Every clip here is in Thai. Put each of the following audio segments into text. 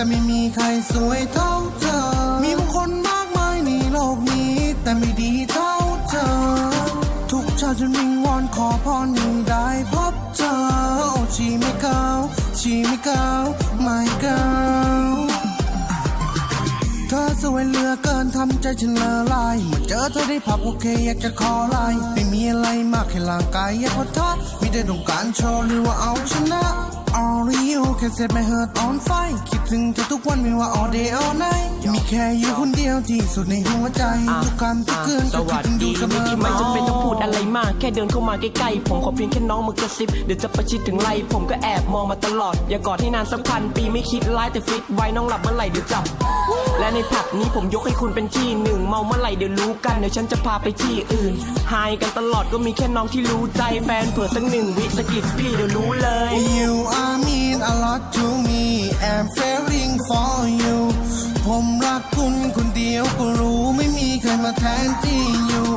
แต่ไม่มีใครสวยเท่าเธอ มีผู้คนมากมายในโลกนี้ แต่ไม่ดีเท่าเธอ ทุกชาติฉันวิงวอนขอพรให้ได้พบเธอ โอ้ชีไม่เก่าชีไม่เก่าไม่เก่าเธอสวยเหลือเกินทำใจฉันละลายเมื่อเจอเธอได้พับโอเคอยากจะขอไลน์ไม่มีอะไรมากแค่ร่างกายอยากพอทักมีแต่ต้องการโชว์หรือว่าเอาชนะ can set my heart on fire คิดถึงเธอทุกวันไม่ว่า all day all night มีแค่อยู่คนเดียวที่สุดในหัวใจ ทุกคำทุกคืนสก็คิวัดสถึงอดียู่เสมอที่ไม่จำเป็นต้องพูดอะไรมาก แค่เดินเข้ามาใกล้ๆ ผมขอเพียงแค่น้องมากระซิบ เดี๋ยวจะประชิดถึงไหลผมก็แอบมองมาตลอด อย่ากอดให้นานสักพันปีไม่คิดร้ายแต่ฟิตไว้น้องหลับเมื่อไหร่เดี๋ยวจับ และในผับนี้ผมยกให้คุณเป็นที่หนึ่งเมาเมื่อไหร่เดี๋ยวรู้กันเดี๋ยวฉันจะพาไปที่อื่นหายกันตลอดก็มีแค่น้องที่รู้ใจแฟนเผื่อสักหนึ่งวิสะกิดพี่เดี๋ยวรู้เลย You are mean a lot to me I'm feeling for you ผมรักคุณคนเดียวก็รู้ไม่มีใครมาแทนที่อยู่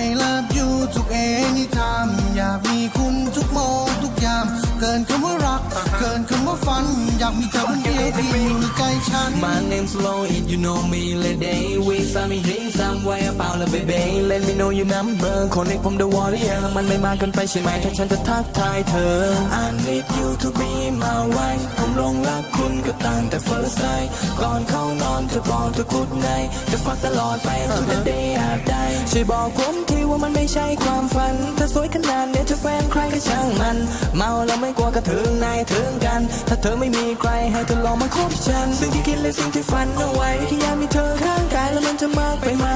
I love you ทุก anytime อยากมีคุณทุกโมงทุกยาม เกินคำว่ารัก เกินคำว่าฝัน อยากมีเธอ คนเดียวที่อยู่ในใจฉัน My name's Slow It you know me let day we saw me here somewhere about the baby let me know your number คนเรียกผม the warrior มันไม่มากเกินไปใช่ไหมถ้าฉันจะทักทายเธอ I need you to be my wife ผมลงรักคุณก็ตั้งแต่ first sight ก่อนเข้านอนจะบอกเธอ good night จะฟักตลอดไป to the day I die ช่วยบอกผมทีว่ามันไม่ใช่ความฝันถ้าสวยขนาดเนี้ยจะแฟนใครก็ช่างมัน เมาแล้วไม่กลัวกระถึงนายถึงกัน ถ้าเธอไม่มีใครให้เธอลองมาคบฉัน สิ่งที่คิดและสิ่งที่ฝันเอาไว้แค่อยากมีเธอข้างกายแล้วมันจะมากไปไหม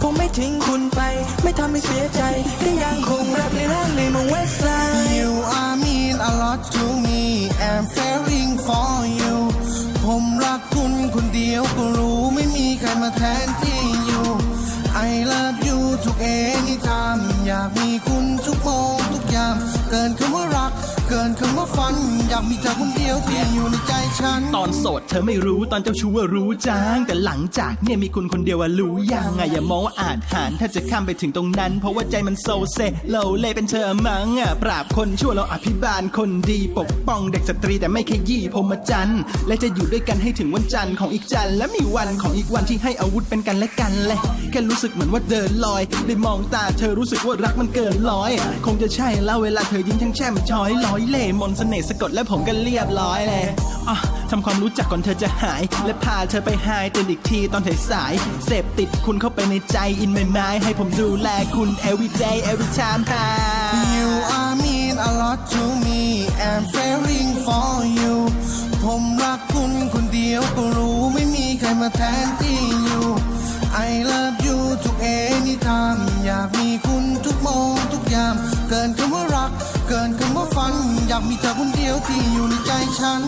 ผมไม่ทิ้งคุณไป ไม่ทำให้เสียใจก็ยังคงรักในร่างในเมืองเวสไซด์ You are mean a lot to me I'm falling for you ผมรักคุณคนเดียวก็รู้ไม่มีใครมาแทนที่อยู่ I love you ทุก anytime อยากมีคุณทุกโมงทุกยาม เกินคำว่ารัก เกินคำว่าฝัน อยากมีเธอคนเดียว ที่อยู่ในใจฉัน ตอนโสดเธอไม่รู้ตอนเจ้าชู้ว่ารู้จาง แต่หลังจากเนี่ยมีคุณคนเดียวว่ารู้ยังไงอย่ามองว่าอาจหารถ้าจะข้ามไปถึงตรงนั้น เพราะว่าใจมันโซเซโลเลเป็นเธอมั้งอะปราบคนชั่วเราอภิบาลคนดีปกป้องเด็กสตรีแต่ไม่ขยี้พรมจันทร์และจะอยู่ด้วยกันให้ถึงวันจันทร์ของอีกจันทร์และมีวันของอีกวันที่ให้อาวุธเป็นกันและกันแหละแค่รู้สึกเหมือนว่าเดินลอย ได้มองตาเธอรู้สึกว่ารักมันเกินร้อย คงจะใช่แล้วเวลาเธอยิ้มทั้งแช่มช้อยร้อยเล่มนเสน่ห์สะกดและผมก็เรียบร้อยเลยอะทำความรู้จักก่อนเธอจะหาย และพาเธอไปหายตื่นอีกทีตอนสายๆเสพติดคุณเข้าไปในใจอินไม่ไม้ให้ผมดูแลคุณ every day every time หา You are mean a lot to me I'm falling for you ผมรักคุณคนเดียวก็รู้ไม่มีใครมาแทนที่อยู่ I love you ทุก anytime อยากมีคุณทุกโมงทุกยาม เกินคำว่ารัก เกินคำว่าฝัน อยากมีเธอคนเดียวที่อยู่ในใจฉัน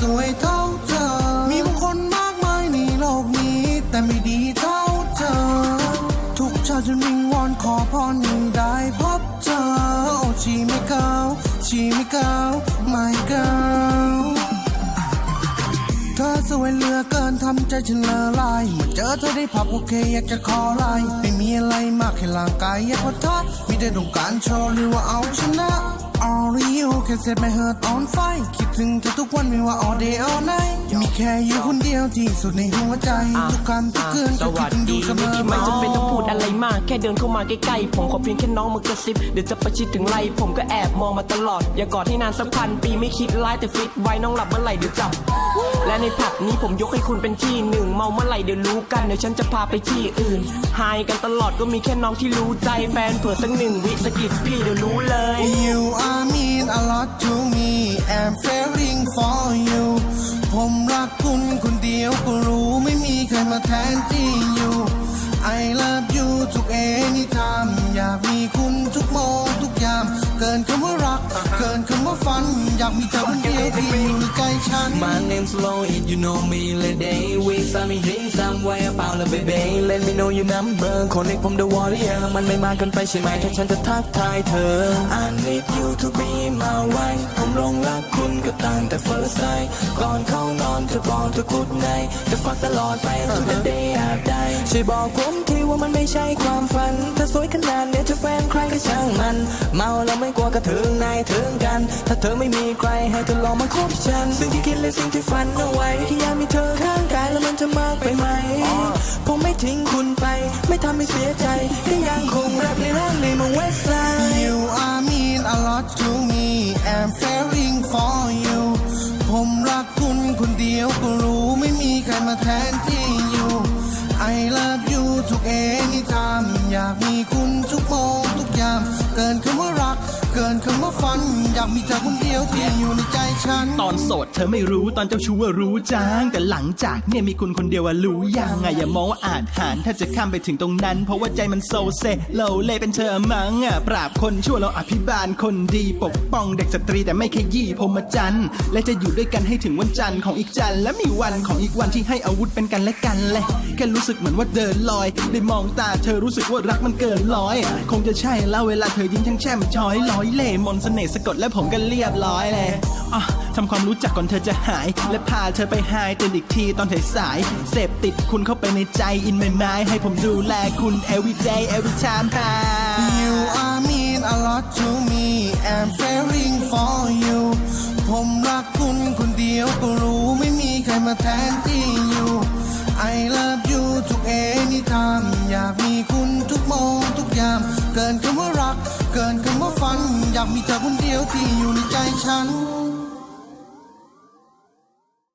สวยเท่าเธอ มีผู้คนมากมายในโลกนี้ แต่ไม่ดีเท่าเธอ ทุกชาติฉันวิงวอนขอพรให้ได้พบเธอ โอ้ชีไม่เก่าชีไม่เก่าไม่เก่าเธอสวยเหลือเกินทำใจฉันละลายเมื่อเจอเธอได้พับโอเคอยากจะขอไลน์ไม่มีอะไรมากแค่ร่างกายอยากพอทักมีแต่ต้องการโชว์หรือว่าเอาชนะ All you can set my heart on fire คิดถึงเธอทุกวันไม่ว่า all day all night มีแค่อยู่คนเดียวที่สุดในหัวใจ ทุกคำทุกคืนสก็คิวัดสถึงอดียู่เสมอที่ไม่จำเป็นต้องพูดอะไรมาก แค่เดินเข้ามาใกล้ๆ ผมขอเพียงแค่น้องมากระซิบ เดี๋ยวจะประชิดถึงไหลผมก็แอบมองมาตลอด อย่ากอดให้นานสักพันปีไม่คิดร้ายแต่ฟิตไว้น้องหลับเมื่อไหร่เดี๋ยวจับ และในผับนี้ผมยกให้คุณเป็นที่หนึ่ง เมาเมื่อไหร่เดี๋ยวรู้กันเดี๋ยวฉันจะพาไปที่อื่นหายกันตลอดก็มีแค่น้องที่รู้ใจแฟนเผื่อสักหนึ่งวิสะกิดพี่เดี๋ยวรู้เลย You are มีใครมาแทนที่อยู่ I love you ทุก anytime อยากมีคุณทุกโมงทุกยามเเกินคำว่า อยากมีเธอคนเดียวที่อยู่ในใจฉัน My name's Slow It you know me Let day we saw me drink somewhere เปล่าละ baby Let me know your number คนเรียกผม the warrior มันไม่มากเกินไปใช่ไหมถ้าฉันจะทักทายเธอ I need you to be my wife ผมลงรักคุณก็ตั้งแต่ first sight ก่อนเข้านอนจะบอกเธอ good night จะฟักตลอดไป to the day I die ช่วยบอกผมที ว่ามันไม่ใช่ความฝัน ถ้าสวยขนาดเนี้ยจะแฟนใครก็ช่างมัน เมาแล้วไม่กลัวกระถึงนายถึงกัน ถ้าเธอไม่มีใครให้เธอลองมาคบฉัน สิ่งที่คิดและสิ่งที่ฝันเอาไว้ที่อยากมีเธอข้างกายแล้วมันจะมากไปไหม ผมไม่ทิ้งคุณไป ไม่ทำให้เสียใจก็ยังคงรัก อยากมีคุณทุกโมงทุกยาม เกินคำว่ารัก เกินคำว่าฝัน อยากมีเธอคนเดียวที่อยู่ในใจฉัน ตอนโสด อไม่รู้ตอนเจ้าชู้ว่ารู้จางแต่หลังจากเนี่ยมีคุณคนเดียวว่ารู้ยังไงอย่ามองว่าอาจหารถ้าจะข้ามไปถึงตรงนั้น เพราะว่าใจมันโซเซโลเลเป็นเธอมังอะปราบคนชั่วเราอภิบาลคนดีปกป้องเด็กสตรีแต่ไม่ขยี้พรมจันทร์และจะอยู่ด้วยกันให้ถึงวันจันทร์ของอีกจันทร์และมีวันของอีกวันที่ให้อาวุธเป็นกันและกันเลยแค่รู้สึกเหมือนว่าเดินลอย ได้มองตาเธอรู้สึกว่ารักมันเกินร้อย คงจะใช่แล้วเวลาเธอยิ้มช่างแช่มช้อยร้อยเล่มนเสน่ห์สะกดและผมก็เรียบร้อยเลยอะทำความรู้จักก่อนเธอจะหาย และพาเธอไปหายตื่นอีกทีตอนสายๆเสพติดคุณเข้าไปในใจอินไม่ไม้ให้ผมดูแลคุณ every day every time ค่ะ You are mean a lot to me I'm falling for you ผมรักคุณคนเดียวก็รู้ไม่มีใครมาแทนที่อยู่ I love you ทุก anytime อยากมีคุณทุกโมงทุกยาม เกินคำว่ารัก เกินคำว่าฝัน อยากมีเธอคนเดียวที่อยู่ในใจฉัน